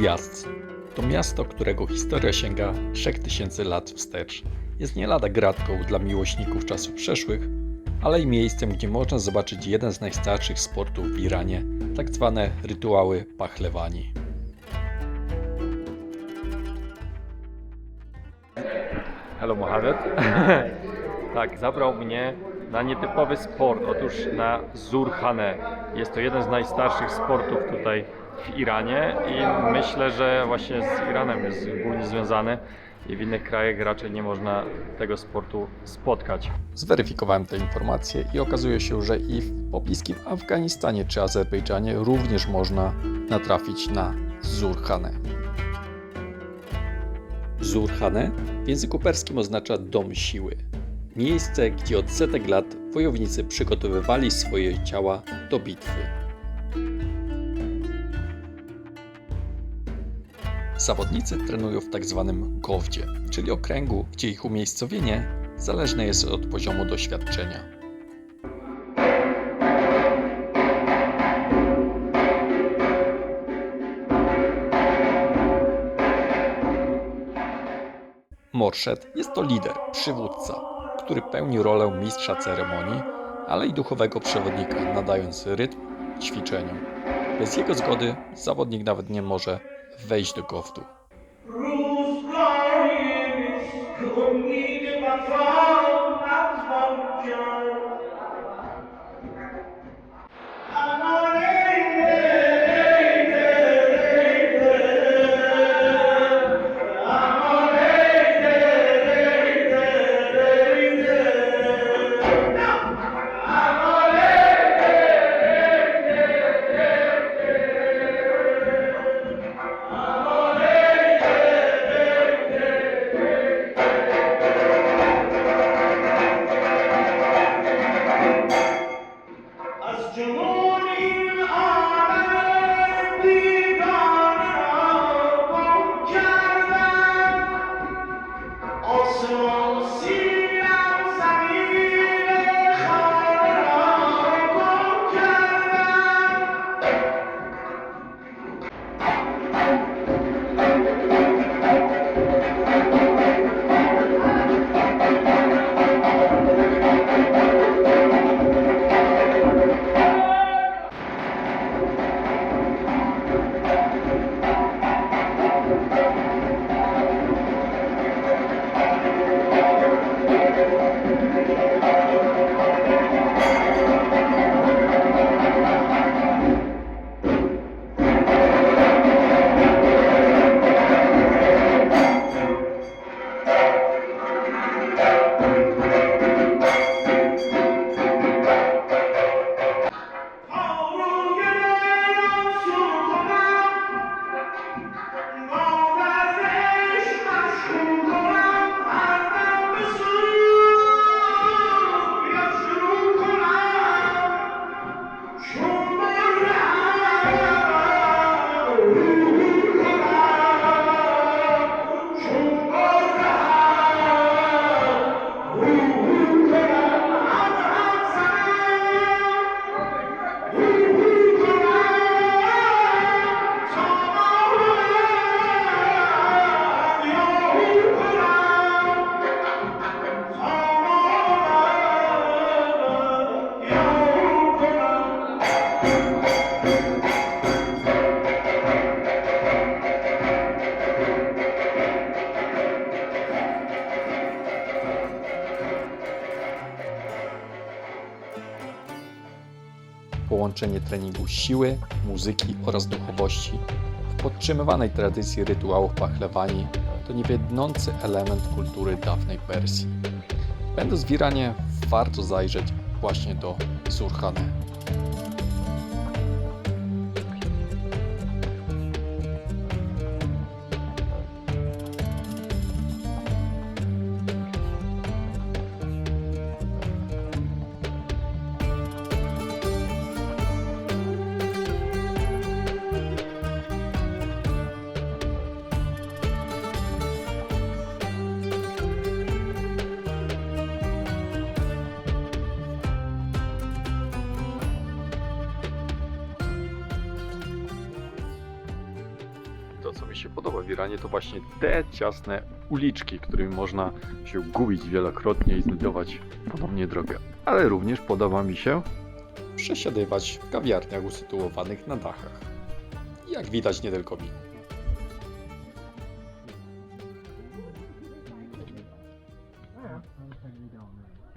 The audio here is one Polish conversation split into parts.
Jazd to miasto, którego historia sięga 3000 lat wstecz. Jest nie lada gratką dla miłośników czasów przeszłych, ale i miejscem, gdzie można zobaczyć jeden z najstarszych sportów w Iranie, tak zwane rytuały pachlewani. Hello Mohamed. tak, zabrał mnie na nietypowy sport, otóż na Zurhane. Jest to jeden z najstarszych sportów tutaj w Iranie i myślę, że właśnie z Iranem jest głównie związany i w innych krajach raczej nie można tego sportu spotkać. Zweryfikowałem te informacje i okazuje się, że i w pobliskim Afganistanie czy Azerbejdżanie również można natrafić na Zurhane. Zurhane w języku perskim oznacza dom siły. Miejsce, gdzie od setek lat wojownicy przygotowywali swoje ciała do bitwy. Zawodnicy trenują w tak zwanym gowdzie, czyli okręgu, gdzie ich umiejscowienie zależne jest od poziomu doświadczenia. Morszed jest to lider, przywódca, który pełni rolę mistrza ceremonii, ale i duchowego przewodnika, nadając rytm ćwiczeniom. Bez jego zgody zawodnik nawet nie może wejść do gowdu. Treningu siły, muzyki oraz duchowości w podtrzymywanej tradycji rytuałów pachlewani to niewiednący element kultury dawnej Persji. Będąc w Iranie, warto zajrzeć właśnie do Surhane. Się podoba w Iranie, to właśnie te ciasne uliczki, którymi można się gubić wielokrotnie i znajdować ponownie drogę. Ale również podoba mi się przesiadywać w kawiarniach usytuowanych na dachach. Jak widać, nie tylko mi.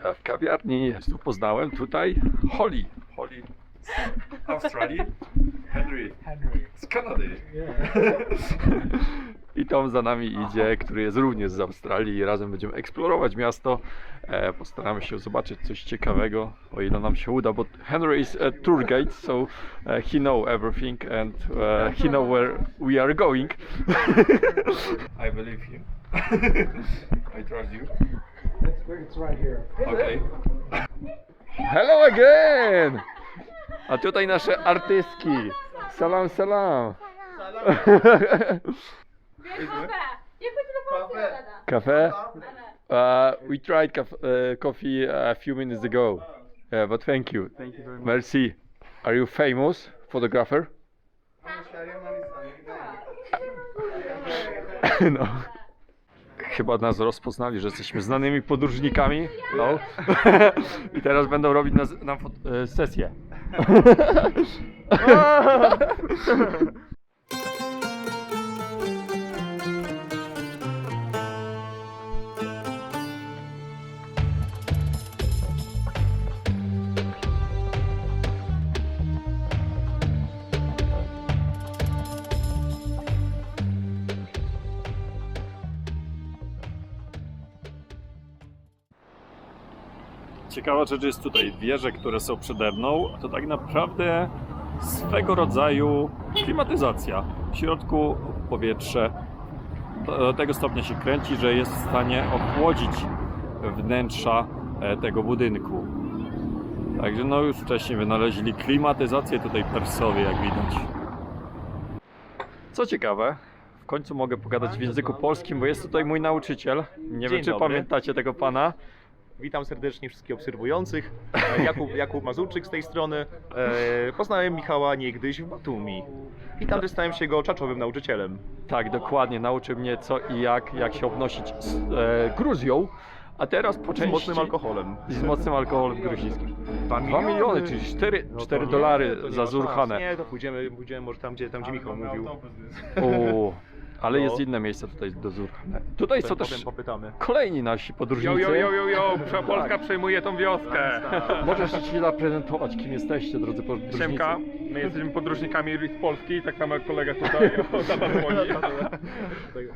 A w kawiarni tu poznałem tutaj Holly. Holly Australii. Henry. Z Kanady. I Tom za nami idzie, który jest również z Australii i razem będziemy eksplorować miasto. E, postaramy się zobaczyć coś ciekawego, o ile nam się uda, bo Henry is a tour guide, so uh, he know everything and uh, he know where we are going. I believe him. I trust you. It's right here. Okay. Hello again! A tutaj nasze artystki. Salam, salam. Cafe? Uh, we tried caf- uh, coffee a few minutes ago, uh, but thank you. Thank you very much. Merci. Are you famous photographer? No. Chyba nas rozpoznali, że jesteśmy znanymi podróżnikami. No. I teraz będą robić nas, nam fot- e, sesję. Ah! Ciekawa rzecz jest tutaj. Wieże, które są przede mną, to tak naprawdę swego rodzaju klimatyzacja. W środku powietrze do tego stopnia się kręci, że jest w stanie ochłodzić wnętrza e, tego budynku. Także no już wcześniej wynaleźli klimatyzację tutaj Persowie, jak widać. Co ciekawe, w końcu mogę pogadać w języku polskim, bo jest tutaj mój nauczyciel. Nie Dzień wiem, czy dobry. pamiętacie tego pana. Witam serdecznie wszystkich obserwujących. E, Jakub, Jakub Mazurczyk z tej strony. E, Poznałem Michała niegdyś w Batumi. I tam też stałem się jego czaczowym nauczycielem. Tak, dokładnie. Nauczył mnie co i jak, jak się obnosić z e, Gruzją. A teraz po Z części... mocnym alkoholem. Z mocnym alkoholem gruzińskim. Dwa 2 miliony, czyli 4, No to 4 nie, dolary to nie za ma Zurhanę. szans. Nie, to pójdziemy, pójdziemy może tam, gdzie, tam, gdzie Michał mówił. O, ale No. jest inne miejsce tutaj do Zurhane. Tutaj są też popytamy. kolejni nasi podróżnicy. Jo, jo, jo, jo, jo, Polska przejmuje tą wioskę. Możesz się zaprezentować, kim jesteście, drodzy podróżnicy. Siemka, my jesteśmy podróżnikami z Polski, tak samo jak kolega tutaj, o, tata dzwoni.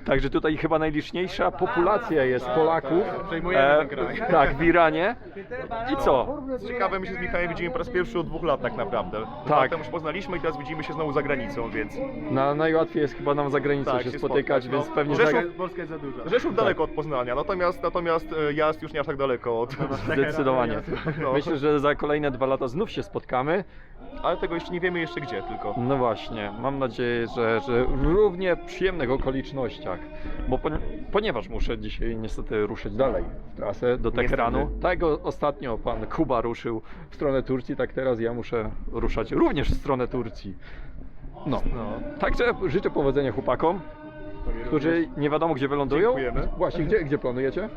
Także tutaj chyba najliczniejsza populacja jest Polaków. Przejmujemy ten kraj. Tak, w Iranie. I co? Co ciekawe, my się z Michałem widzimy po raz pierwszy od dwóch lat tak naprawdę. Tak. Potem już poznaliśmy i teraz widzimy się znowu za granicą, więc... Na, najłatwiej jest chyba nam za granicą Tak, się się spotykać, spotkać, więc no. pewnie Rzeszów- za... Polska jest za duża. Rzeszów daleko od Poznania, natomiast, natomiast e, jazd już nie aż tak daleko od... Zdecydowanie. No. Myślę, że za kolejne dwa lata znów się spotkamy. Ale tego jeszcze nie wiemy jeszcze gdzie tylko. No właśnie, mam nadzieję, że, że w równie przyjemnych okolicznościach. Bo poni- ponieważ muszę dzisiaj niestety ruszyć dalej w trasę do Teheranu. Tak jak ostatnio pan Kuba ruszył w stronę Turcji, tak teraz ja muszę ruszać również w stronę Turcji. No. No. Także życzę powodzenia chłopakom, którzy nie wiadomo gdzie wylądują. Dziękujemy. Właśnie, gdzie, gdzie planujecie?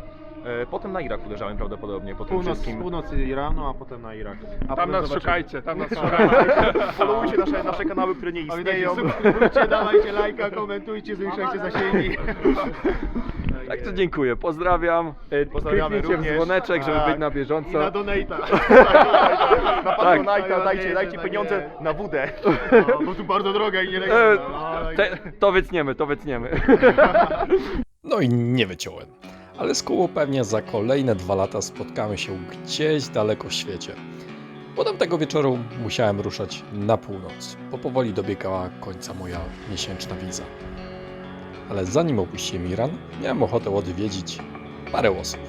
E, potem na Irak uderzałem prawdopodobnie po tym Północ, wszystkim. północy Iranu, a potem na Irak. A Tam potem nas zobaczymy. szukajcie, tam nas szukajcie. Followujcie nasze, nasze kanały, które nie istnieją. Subskrybujcie, dawajcie lajka, komentujcie, zwiększajcie zasięgi. Także dziękuję, pozdrawiam. E, Pozdrawiamy Kliknijcie w również. dzwoneczek, żeby Tak. być na I bieżąco. na donata. Na Tak. Patronite'a dajcie, Tak. dajcie pieniądze na wódę. No, bo tu bardzo droga i nie E, leci. No, te, to wytniemy, to wytniemy. No i nie wyciąłem. Ale z kół pewnie za kolejne dwa lata spotkamy się gdzieś daleko w świecie. Potem tego wieczoru musiałem ruszać na północ, bo powoli dobiegała końca moja miesięczna wiza. Ale zanim opuściłem Iran, miałem ochotę odwiedzić parę osób.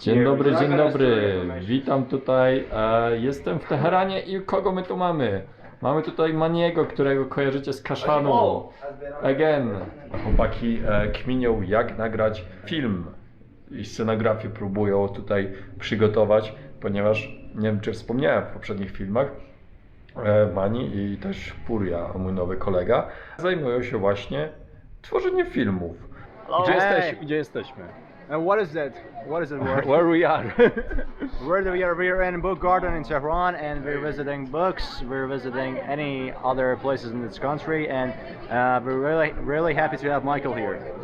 Dzień dobry, dzień dobry. Witam tutaj. E, jestem w Teheranie i kogo my tu mamy? Mamy tutaj Maniego, którego kojarzycie z Kaszanu. Again. Chłopaki e, kminią jak nagrać film i scenografię próbują tutaj przygotować, ponieważ nie wiem czy wspomniałem w poprzednich filmach, e, Mani i też Puria, mój nowy kolega, zajmują się właśnie tworzenie filmów. Gdzie, jesteś, gdzie jesteśmy? And what is that? What is it word? Where we are. Where do we are? We are in Book Garden in Tehran, and we're visiting books. We're visiting any other places in this country, and uh, we're really, really happy to have Michael here.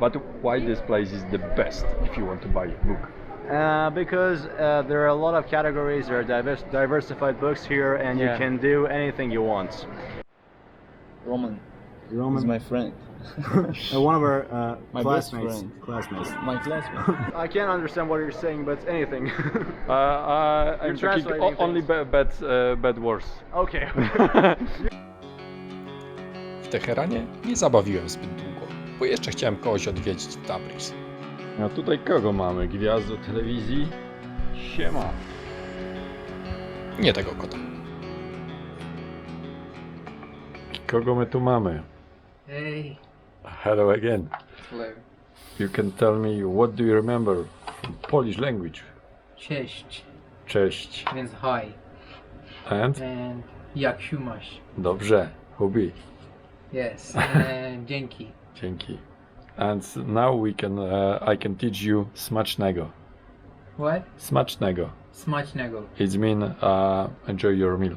But why this place is the best if you want to buy a book? Uh, because uh, there are a lot of categories, there are divers- diversified books here, and Yeah. you can do anything you want. Roman Roman, is my friend. uh, one of our uh, My classmates. Classmates. My classmate. I can't understand what you're saying, but anything. Uh, uh, I'm translating o- only ba- bad, uh, bad words. okay. W Teheranie nie zabawiłem zbyt długo, bo jeszcze chciałem kogoś odwiedzić w Tabriz. A tutaj kogo mamy? Gwiazdo telewizji? Siema. Nie tego kota. Kogo my tu mamy? Hey. Hello again. Hello. You can tell me what do you remember from Polish language? Cześć, Cześć. Means hi. And? And jak się masz? Dobrze. Hubi. Yes. And dzięki. Dzięki. And now we can, uh, I can teach you smacznego. What? Smacznego. Smacznego. It means uh, enjoy your meal.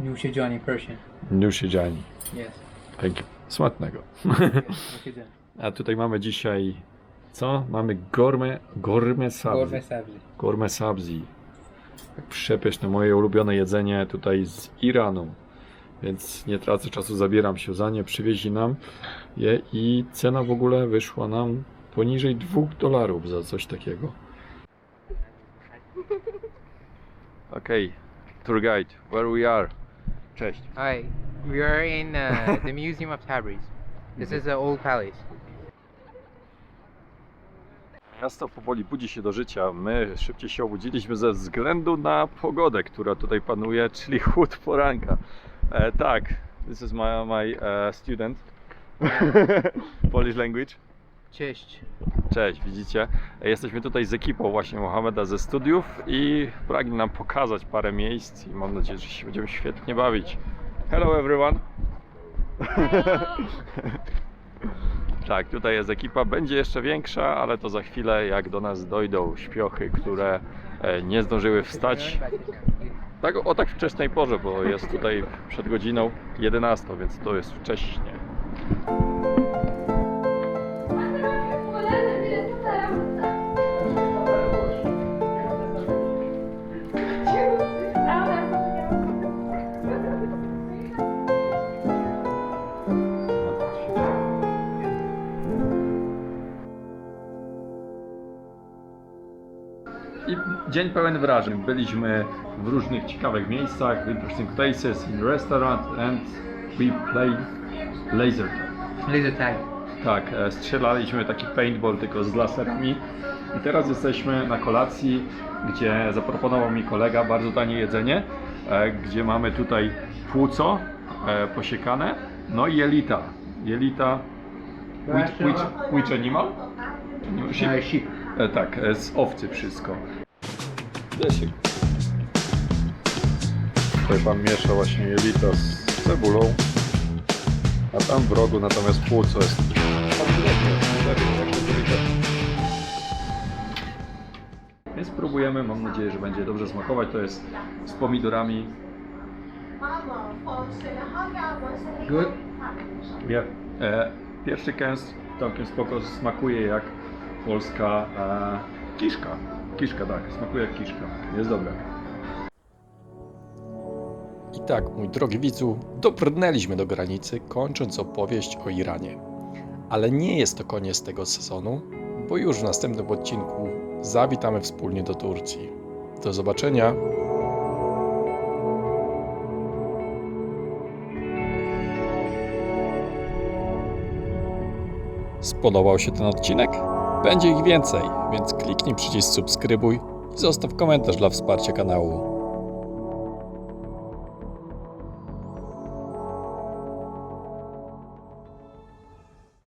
New Johnny Persian. Nusidziani. Yes. Thank you. Smacznego. Okay then. A tutaj mamy dzisiaj co? Mamy gorme, gorme sabzi. Gorme sabzi. Gorme sabzi. Przepyszne moje ulubione jedzenie tutaj z Iranu. Więc nie tracę czasu, zabieram się za nie, przywieźli nam je i cena w ogóle wyszła nam poniżej 2 dolarów za coś takiego. Okej, tour guide, where we are? Cześć. Hi, we are in uh, the Museum of Tabriz. This is the old palace. Miasto powoli budzi się do życia. My szybciej się obudziliśmy ze względu na pogodę, która tutaj panuje, czyli chłód poranka. E, tak, this is my, my e, student. Polish language. Cześć. Cześć, widzicie? Jesteśmy tutaj z ekipą właśnie Mohameda ze studiów i pragnie nam pokazać parę miejsc i mam nadzieję, że się będziemy świetnie bawić. Hello everyone! tak, tutaj jest ekipa, będzie jeszcze większa, ale to za chwilę jak do nas dojdą śpiochy, które e, nie zdążyły wstać. Tak, o tak wczesnej porze, bo jest tutaj przed godziną 11, więc to jest wcześnie. Dzień pełen wrażeń. Byliśmy w różnych ciekawych miejscach, interesting places, in restaurant and we play laser tag. Laser tag. Tak, e, strzelaliśmy taki paintball tylko z laserami. I teraz jesteśmy na kolacji, gdzie zaproponował mi kolega bardzo tanie jedzenie, e, gdzie mamy tutaj płuco e, posiekane, no i jelita. Jelita, which, which, which animal? Sheep. Uh, sheep. Tak, z owcy wszystko. Lesiek. Tutaj pan miesza właśnie jelita z cebulą, a tam w rogu natomiast płuco jest. Więc spróbujemy, mam nadzieję, że będzie dobrze smakować. To jest z pomidorami. Good. Yeah. E, pierwszy kęs całkiem spoko smakuje jak polska e, kiszka. Kiszka, tak, smakuje jak kiszka. Jest dobra. I tak, mój drogi widzu, dobrnęliśmy do granicy, kończąc opowieść o Iranie. Ale nie jest to koniec tego sezonu, bo już w następnym odcinku zawitamy wspólnie do Turcji. Do zobaczenia! Spodobał się ten odcinek? Będzie ich więcej, więc kliknij przycisk subskrybuj i zostaw komentarz dla wsparcia kanału.